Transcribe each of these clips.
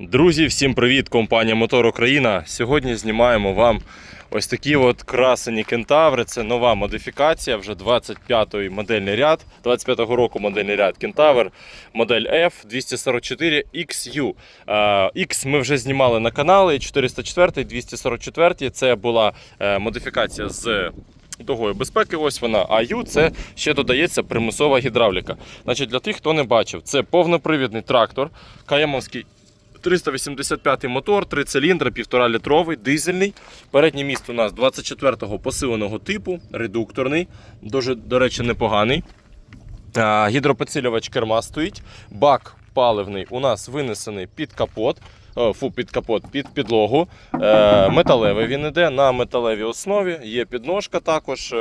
Друзі, всім привіт! Компанія Мотор Україна. Сьогодні знімаємо вам ось такі от красені кентаври. Це нова модифікація, вже 25-й модельний ряд, 25-го року модельний ряд кентавр, модель F 244 XU. Е, X ми вже знімали на каналі 404, 244. Це була е, модифікація з. Дугою безпеки, ось вона. А U це ще додається примусова гідравліка. Значить, для тих, хто не бачив, це повнопривідний трактор, Каямовський 385 мотор, 3 циліндри, 1,5 літровий, дизельний. Передній міст у нас 24-го посиленого типу, редукторний, дуже, до речі, непоганий. А, Гідропідсилювач керма стоїть. Бак паливний у нас винесений під капот. Фу, під капот, під підлогу. Е, металевий він іде на металевій основі. Є підножка також.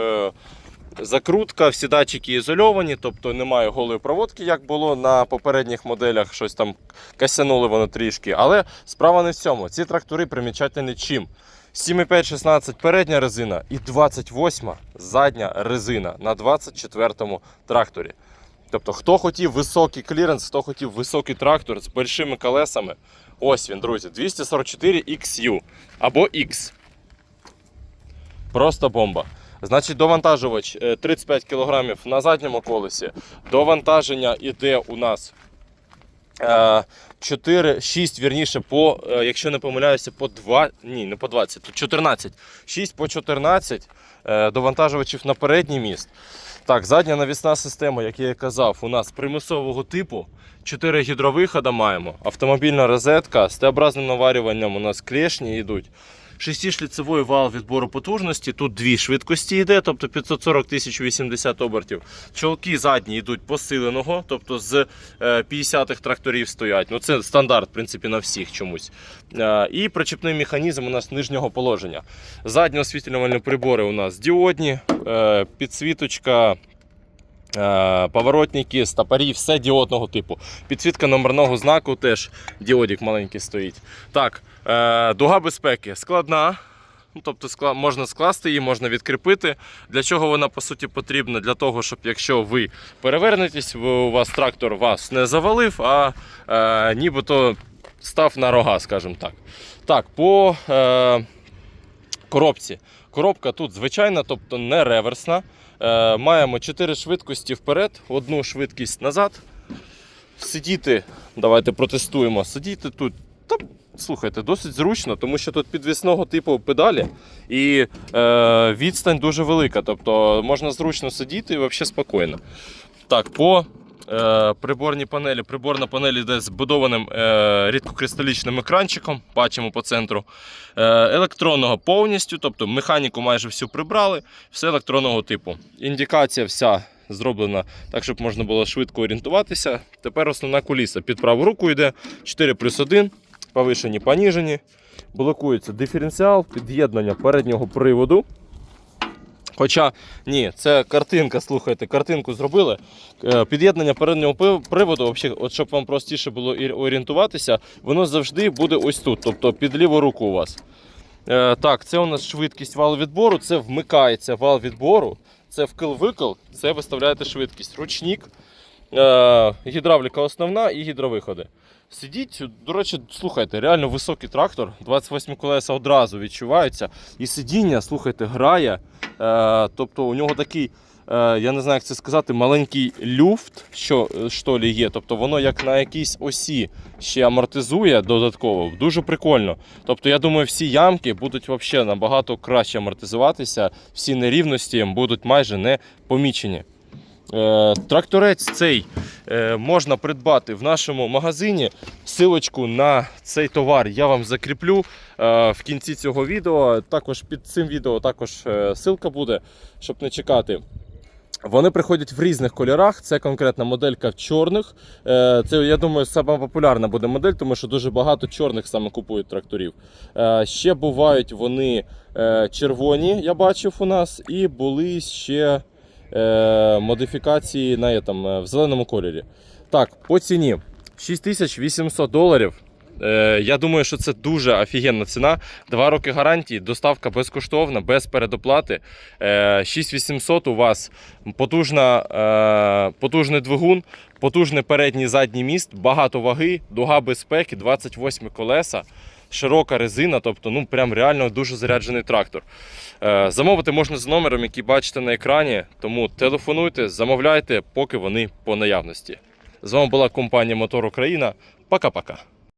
Закрутка, всі датчики ізольовані, тобто немає голої проводки, як було на попередніх моделях, щось там касянули воно трішки. Але справа не в цьому. Ці трактори примічательні чим. 7,5-16 передня резина і 28 задня резина на 24-му тракторі. Тобто, хто хотів високий кліренс, хто хотів високий трактор з большими колесами, ось він, друзі, 244 XU або X. Просто бомба. Значить, довантажувач е, 35 кг на задньому колесі. Довантаження іде у нас е, 4, 6, вірніше, по, е, якщо не помиляюся, по 2, ні, не по 20, тут 14. 6 по 14 е, довантажувачів на передній міст. Так, задня навісна система, як я і казав, у нас примусового типу. 4 гідровихода маємо. Автомобільна розетка з Т-образним наварюванням у нас клешні йдуть. Шестишліцевий вал відбору потужності. Тут дві швидкості йде, тобто 540 1080 обертів. Чолки задні йдуть посиленого, тобто з 50-х тракторів стоять. Ну Це стандарт, в принципі, на всіх чомусь. Е, І причепний механізм у нас нижнього положення. Задні освітлювальні прибори у нас діодні, е, підсвіточка. Е, Поворотники, стопорі, все діодного типу. Підсвітка номерного знаку теж діодик маленький стоїть. Так, е, дуга безпеки складна. Ну, Тобто можна скласти її, можна відкріпити. Для чого вона по суті потрібна? Для того, щоб якщо ви перевернетесь, у вас трактор вас не завалив, а е, нібито став на рога, скажімо так. Так, по е, коробці. Коробка тут звичайна, тобто не реверсна. Е, маємо 4 швидкості вперед, одну швидкість назад. Сидіти, давайте протестуємо. Сидіти тут, та, слухайте, досить зручно, тому що тут підвісного типу педалі і е, відстань дуже велика. Тобто можна зручно сидіти і взагалі спокійно. Так, по е, приборній панелі. Приборна панель йде з будованим е, рідкокристалічним екранчиком, бачимо по центру. Е, електронного повністю, тобто механіку майже всю прибрали, все електронного типу. Індикація вся зроблена так, щоб можна було швидко орієнтуватися. Тепер основна куліса. Під праву руку йде 4 плюс 1, повишені, поніжені. Блокується диференціал, під'єднання переднього приводу. Хоча ні, це картинка, слухайте, картинку зробили. Е, Під'єднання переднього приводу, от щоб вам простіше було орієнтуватися, воно завжди буде ось тут, тобто під ліву руку у вас. Е, так, це у нас швидкість вал відбору, це вмикається вал відбору, це вкл-викл, це виставляєте швидкість. Ручник, е, гідравліка основна і гідровиходи. Сидіть, до речі, слухайте, реально високий трактор, 28 колеса одразу відчуваються. І сидіння, слухайте, грає. Е, тобто у нього такий, е, я не знаю, як це сказати, маленький люфт, що, що лі є. Тобто воно як на якійсь осі ще амортизує додатково. Дуже прикольно. Тобто, я думаю, всі ямки будуть взагалі набагато краще амортизуватися, всі нерівності будуть майже не помічені. Е, Тракторець цей можна придбати в нашому магазині. Силочку на цей товар я вам закріплю е, в кінці цього відео. Також під цим відео також е, ссылка буде, щоб не чекати. Вони приходять в різних кольорах. Це конкретна моделька в чорних. Е, Це, я думаю, сама популярна буде модель, тому що дуже багато чорних саме купують тракторів. Е, Ще бувають вони е, червоні, я бачив у нас, і були ще е, модифікації на этом, е, в зеленому кольорі. Так, по ціні 6800 доларів. Е, я думаю, що це дуже офігенна ціна. Два роки гарантії, доставка безкоштовна, без передоплати. Е, 6800 у вас потужна, е, потужний двигун, потужний передній задній міст, багато ваги, дуга безпеки, 28 колеса. Широка резина, тобто ну прям реально дуже заряджений трактор. Е, замовити можна за номером, який бачите на екрані. Тому телефонуйте, замовляйте, поки вони по наявності. З вами була компанія Мотор Україна. Пока-пока.